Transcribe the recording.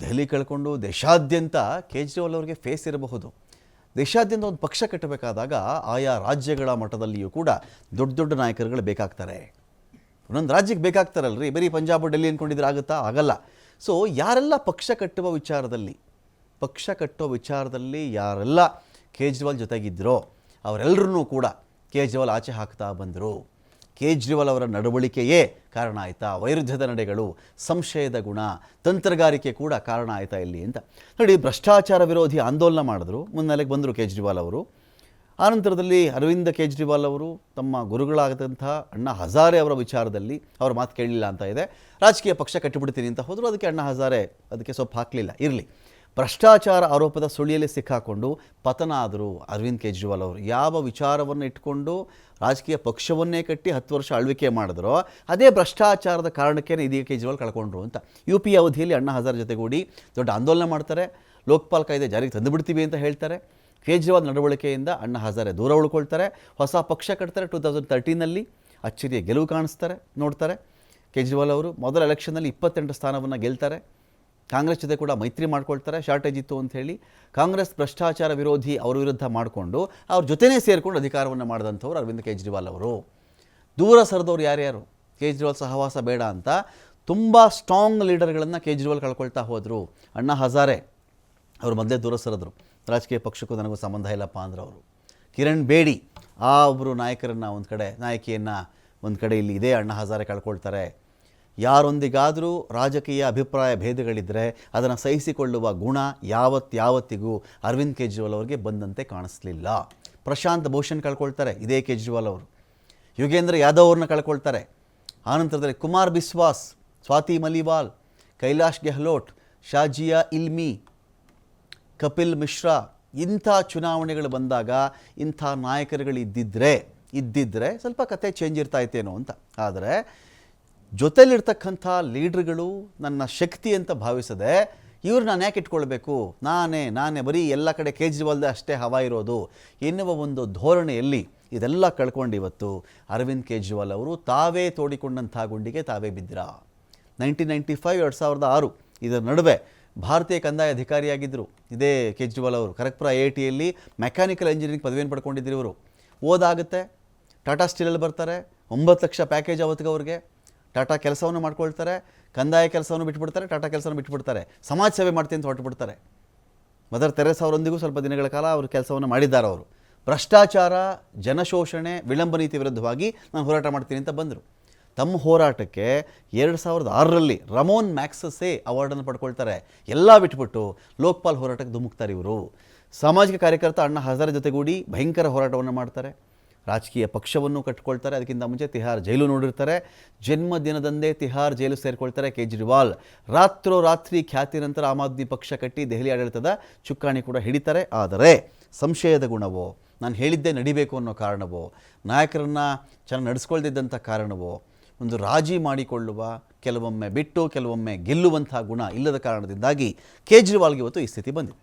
ದೆಹಲಿ ಕಳ್ಕೊಂಡು ದೇಶಾದ್ಯಂತ ಕೇಜ್ರಿವಾಲ್ ಅವರಿಗೆ ಫೇಸ್ ಇರಬಹುದು. ದೇಶಾದ್ಯಂತ ಒಂದು ಪಕ್ಷ ಕಟ್ಟಬೇಕಾದಾಗ ಆಯಾ ರಾಜ್ಯಗಳ ಮಟ್ಟದಲ್ಲಿಯೂ ಕೂಡ ದೊಡ್ಡ ದೊಡ್ಡ ನಾಯಕರುಗಳು ಬೇಕಾಗ್ತಾರೆ. ಒಂದೊಂದು ರಾಜ್ಯಕ್ಕೆ ಬೇಕಾಗ್ತಾರಲ್ರಿ? ಬರೀ ಪಂಜಾಬ್ ಡೆಲ್ಲಿ ಅಂದ್ಕೊಂಡಿದ್ರೆ ಆಗುತ್ತಾ? ಆಗಲ್ಲ. ಸೊ ಯಾರೆಲ್ಲ ಪಕ್ಷ ಕಟ್ಟುವ ವಿಚಾರದಲ್ಲಿ, ಪಕ್ಷ ಕಟ್ಟೋ ವಿಚಾರದಲ್ಲಿ ಯಾರೆಲ್ಲ ಕೇಜ್ರಿವಾಲ್ ಜೊತೆಗಿದ್ದರೋ ಅವರೆಲ್ಲರೂ ಕೂಡ ಕೇಜ್ರಿವಾಲ್ ಆಚೆ ಹಾಕ್ತಾ ಬಂದರು. ಕೇಜ್ರಿವಾಲ್ ಅವರ ನಡವಳಿಕೆಯೇ ಕಾರಣ ಆಯಿತಾ? ವೈರುಧ್ಯದ ನಡೆಗಳು, ಸಂಶಯದ ಗುಣ, ತಂತ್ರಗಾರಿಕೆ ಕೂಡ ಕಾರಣ ಆಯಿತಾ ಇಲ್ಲಿ ಅಂತ. ನೋಡಿ, ಭ್ರಷ್ಟಾಚಾರ ವಿರೋಧಿ ಆಂದೋಲನ ಮಾಡಿದ್ರು. ಮುನ್ನೆಲೆಗೆ ಬಂದರು ಕೇಜ್ರಿವಾಲ್ ಅವರು. ಆನಂತರದಲ್ಲಿ ಅರವಿಂದ ಕೇಜ್ರಿವಾಲ್ ಅವರು, ತಮ್ಮ ಗುರುಗಳಾಗದಂಥ ಅಣ್ಣಾ ಹಜಾರೆ ಅವರ ವಿಚಾರದಲ್ಲಿ ಅವ್ರ ಮಾತು ಕೇಳಲಿಲ್ಲ ಅಂತ ಇದೆ. ರಾಜಕೀಯ ಪಕ್ಷ ಕಟ್ಟಿಬಿಡ್ತೀನಿ ಅಂತ ಹೋದರು. ಅದಕ್ಕೆ ಅಣ್ಣಾ ಹಜಾರೆ ಅದಕ್ಕೆ ಸೊಪ್ಪು ಹಾಕಲಿಲ್ಲ. ಇರಲಿ. ಭ್ರಷ್ಟಾಚಾರ ಆರೋಪದ ಸುಳಿಯಲ್ಲಿ ಸಿಕ್ಕಾಕೊಂಡು ಪತನ ಆದರು ಅರವಿಂದ್ ಕೇಜ್ರಿವಾಲ್ ಅವರು. ಯಾವ ವಿಚಾರವನ್ನು ಇಟ್ಕೊಂಡು ರಾಜಕೀಯ ಪಕ್ಷವನ್ನೇ ಕಟ್ಟಿ ಹತ್ತು ವರ್ಷ ಆಳ್ವಿಕೆ ಮಾಡಿದ್ರೋ ಅದೇ ಭ್ರಷ್ಟಾಚಾರದ ಕಾರಣಕ್ಕೆ ಇದೀಗ ಕೇಜ್ರಿವಾಲ್ ಕಳ್ಕೊಂಡ್ರು ಅಂತ. ಯು ಪಿ ಅವಧಿಯಲ್ಲಿ ಅಣ್ಣ ಹಜಾರ್ ಜೊತೆಗೂಡಿ ದೊಡ್ಡ ಆಂದೋಲನ ಮಾಡ್ತಾರೆ. ಲೋಕಪಾಲ್ ಕಾಯ್ದೆ ಜಾರಿಗೆ ತಂದುಬಿಡ್ತೀವಿ ಅಂತ ಹೇಳ್ತಾರೆ. ಕೇಜ್ರಿವಾಲ್ ನಡವಳಿಕೆಯಿಂದ ಅಣ್ಣ ಹಜಾರೆ ದೂರ ಉಳ್ಕೊಳ್ತಾರೆ. ಹೊಸ ಪಕ್ಷ ಕಟ್ತಾರೆ ಟೂ ತೌಸಂಡ್ ತರ್ಟೀನಲ್ಲಿ ಅಚ್ಚರಿಯ ಗೆಲುವು ಕಾಣಿಸ್ತಾರೆ, ನೋಡ್ತಾರೆ. ಕೇಜ್ರಿವಾಲ್ ಅವರು ಮೊದಲ ಎಲೆಕ್ಷನ್ನಲ್ಲಿ ಇಪ್ಪತ್ತೆಂಟು ಸ್ಥಾನವನ್ನು ಗೆಲ್ತಾರೆ. ಕಾಂಗ್ರೆಸ್ ಜೊತೆ ಕೂಡ ಮೈತ್ರಿ ಮಾಡ್ಕೊಳ್ತಾರೆ ಶಾರ್ಟೇಜ್ ಇತ್ತು ಅಂತ ಹೇಳಿ ಕಾಂಗ್ರೆಸ್ ಭ್ರಷ್ಟಾಚಾರ ವಿರೋಧಿ ಅವ್ರ ವಿರುದ್ಧ ಮಾಡಿಕೊಂಡು ಅವ್ರ ಜೊತೆನೇ ಸೇರಿಕೊಂಡು ಅಧಿಕಾರವನ್ನು ಮಾಡಿದಂಥವ್ರು ಅರವಿಂದ್ ಕೇಜ್ರಿವಾಲ್ ಅವರು. ದೂರ ಸರಿದವ್ರು ಯಾರ್ಯಾರು ಕೇಜ್ರಿವಾಲ್ ಸಹವಾಸ ಬೇಡ ಅಂತ ತುಂಬ ಸ್ಟ್ರಾಂಗ್ ಲೀಡರ್ಗಳನ್ನು ಕೇಜ್ರಿವಾಲ್ ಕಳ್ಕೊಳ್ತಾ ಹೋದರು. ಅಣ್ಣ ಹಜಾರೆ ಅವರು ಮೊದಲೇ ದೂರ ಸರಿದ್ರು. ರಾಜಕೀಯ ಪಕ್ಷಕ್ಕೂ ನನಗೂ ಸಂಬಂಧ ಇಲ್ಲಪ್ಪ ಅಂದ್ರೆ ಅವರು. ಕಿರಣ್ ಬೇಡಿ, ಆ ಒಬ್ಬರು ನಾಯಕರನ್ನು ಒಂದು ಕಡೆ, ನಾಯಕಿಯನ್ನು ಒಂದು ಕಡೆ ಇಲ್ಲಿ ಇದೇ, ಅಣ್ಣ ಹಜಾರೆ ಕಳ್ಕೊಳ್ತಾರೆ. ಯಾರೊಂದಿಗಾದರೂ ರಾಜಕೀಯ ಅಭಿಪ್ರಾಯ ಭೇದಗಳಿದ್ದರೆ ಅದನ್ನು ಸಹಿಸಿಕೊಳ್ಳುವ ಗುಣ ಯಾವತ್ತು ಯಾವತ್ತಿಗೂ ಅರವಿಂದ್ ಕೇಜ್ರಿವಾಲ್ ಅವರಿಗೆ ಬಂದಂತೆ ಕಾಣಿಸ್ಲಿಲ್ಲ. ಪ್ರಶಾಂತ್ ಭೂಷಣ್ ಕಳ್ಕೊಳ್ತಾರೆ, ಇದೇ ಕೇಜ್ರಿವಾಲ್ ಅವರು. ಯುಗೇಂದ್ರ ಯಾದವ್ ಅವ್ರನ್ನ ಕಳ್ಕೊಳ್ತಾರೆ. ಆನಂತರದಲ್ಲಿ ಕುಮಾರ್ ಬಿಸ್ವಾಸ್, ಸ್ವಾತಿ ಮಲಿವಾಲ್, ಕೈಲಾಶ್ ಗೆಹ್ಲೋಟ್, ಶಾಜಿಯಾ ಇಲ್ಮಿ, ಕಪಿಲ್ ಮಿಶ್ರಾ ಇಂಥ ಚುನಾವಣೆಗಳು ಬಂದಾಗ ಇಂಥ ನಾಯಕರುಗಳು ಇದ್ದಿದ್ದರೆ ಇದ್ದಿದ್ದರೆ ಸ್ವಲ್ಪ ಕತೆ ಚೇಂಜ್ ಇರ್ತಾ ಇತ್ತೇನೋ ಅಂತ. ಆದರೆ ಜೊತೆಲಿರ್ತಕ್ಕಂಥ ಲೀಡ್ರ್ಗಳು ನನ್ನ ಶಕ್ತಿ ಅಂತ ಭಾವಿಸದೆ, ಇವ್ರು ನಾನು ಯಾಕೆ ಇಟ್ಕೊಳ್ಬೇಕು? ನಾನೇ ನಾನೇ ಬರೀ ಎಲ್ಲ ಕಡೆ ಕೇಜ್ರಿವಾಲ್ದೆ ಅಷ್ಟೇ ಹವಾ ಇರೋದು. ಎನ್ನುವ ಒಂದು ಧೋರಣೆಯಲ್ಲಿ ಇದೆಲ್ಲ ಕಳ್ಕೊಂಡು ಇವತ್ತು ಅರವಿಂದ್ ಕೇಜ್ರಿವಾಲ್ ಅವರು ತಾವೇ ತೋಡಿಕೊಂಡಂಥ ಗುಂಡಿಗೆ ತಾವೇ ಬಿದ್ದಿರಾ? ನೈನ್ಟೀನ್ ನೈಂಟಿ ಫೈವ್, ಎರಡು ಸಾವಿರದ ಆರು ಇದರ ನಡುವೆ ಭಾರತೀಯ ಕಂದಾಯ ಅಧಿಕಾರಿಯಾಗಿದ್ದರು ಇದೇ ಕೇಜ್ರಿವಾಲ್ ಅವರು ಕರಕ್ಪುರ ಐ ಐ ಟಿಯಲ್ಲಿ ಮೆಕ್ಯಾನಿಕಲ್ ಇಂಜಿನಿಯರಿಂಗ್ ಪದವಿಯನ್ನು ಪಡ್ಕೊಂಡಿದ್ದರು ಇವರು. ಓದಾಗುತ್ತೆ, ಟಾಟಾ ಸ್ಟೀಲಲ್ಲಿ ಬರ್ತಾರೆ, ಒಂಬತ್ತು ಲಕ್ಷ ಪ್ಯಾಕೇಜ್ ಅವತ್ತಿಗೆ ಅವ್ರಿಗೆ. ಟಾಟಾ ಕೆಲಸವನ್ನು ಮಾಡ್ಕೊಳ್ತಾರೆ, ಕಂದಾಯ ಕೆಲಸವನ್ನು ಬಿಟ್ಬಿಡ್ತಾರೆ, ಟಾಟಾ ಕೆಲಸವನ್ನು ಬಿಟ್ಬಿಡ್ತಾರೆ. ಸಮಾಜ ಸೇವೆ ಮಾಡ್ತೀನಿ ಅಂತ ಹೊರಟುಬಿಡ್ತಾರೆ. ಮದರ್ ತೆರೆಸ್ ಅವರೊಂದಿಗೂ ಸ್ವಲ್ಪ ದಿನಗಳ ಕಾಲ ಅವರು ಕೆಲಸವನ್ನು ಮಾಡಿದ್ದಾರೆ ಅವರು. ಭ್ರಷ್ಟಾಚಾರ, ಜನಶೋಷಣೆ, ವಿಳಂಬ ನೀತಿ ವಿರುದ್ಧವಾಗಿ ನಾನು ಹೋರಾಟ ಮಾಡ್ತೀನಿ ಅಂತ ಬಂದರು. ತಮ್ಮ ಹೋರಾಟಕ್ಕೆ ಎರಡು ಸಾವಿರದ ಆರರಲ್ಲಿ ರಮೋನ್ ಮ್ಯಾಕ್ಸಸೇ ಅವಾರ್ಡನ್ನು ಪಡ್ಕೊಳ್ತಾರೆ. ಎಲ್ಲ ಬಿಟ್ಬಿಟ್ಟು ಲೋಕಪಾಲ್ ಹೋರಾಟಕ್ಕೆ ಧುಮುಕ್ತಾರೆ ಇವರು. ಸಾಮಾಜಿಕ ಕಾರ್ಯಕರ್ತ ಅಣ್ಣ ಹಜಾರ ಜೊತೆಗೂಡಿ ಭಯಂಕರ ಹೋರಾಟವನ್ನು ಮಾಡ್ತಾರೆ. ರಾಜಕೀಯ ಪಕ್ಷವನ್ನು ಕಟ್ಕೊಳ್ತಾರೆ. ಅದಕ್ಕಿಂತ ಮುಂಚೆ ತಿಹಾರ್ ಜೈಲು ನೋಡಿರ್ತಾರೆ. ಜನ್ಮದಿನದಂದೇ ತಿಹಾರ್ ಜೈಲು ಸೇರಿಕೊಳ್ತಾರೆ ಕೇಜ್ರಿವಾಲ್. ರಾತ್ರೋ ರಾತ್ರಿ ಖ್ಯಾತಿ ನಂತರ ಆಮ್ ಆದ್ಮಿ ಪಕ್ಷ ಕಟ್ಟಿ ದೆಹಲಿ ಆಡಳಿತದ ಚುಕ್ಕಾಣಿ ಕೂಡ ಹಿಡಿತಾರೆ. ಆದರೆ ಸಂಶಯದ ಗುಣವೋ, ನಾನು ಹೇಳಿದ್ದೇ ನಡಿಬೇಕು ಅನ್ನೋ ಕಾರಣವೋ, ನಾಯಕರನ್ನು ಚೆನ್ನಾಗಿ ನಡೆಸ್ಕೊಳ್ದಿದ್ದಂಥ ಕಾರಣವೋ, ಒಂದು ರಾಜಿ ಮಾಡಿಕೊಳ್ಳುವ, ಕೆಲವೊಮ್ಮೆ ಬಿಟ್ಟು, ಕೆಲವೊಮ್ಮೆ ಗೆಲ್ಲುವಂಥ ಗುಣ ಇಲ್ಲದ ಕಾರಣದಿಂದಾಗಿ ಕೇಜ್ರಿವಾಲ್ಗೆ ಇವತ್ತು ಈ ಸ್ಥಿತಿ ಬಂದಿದೆ.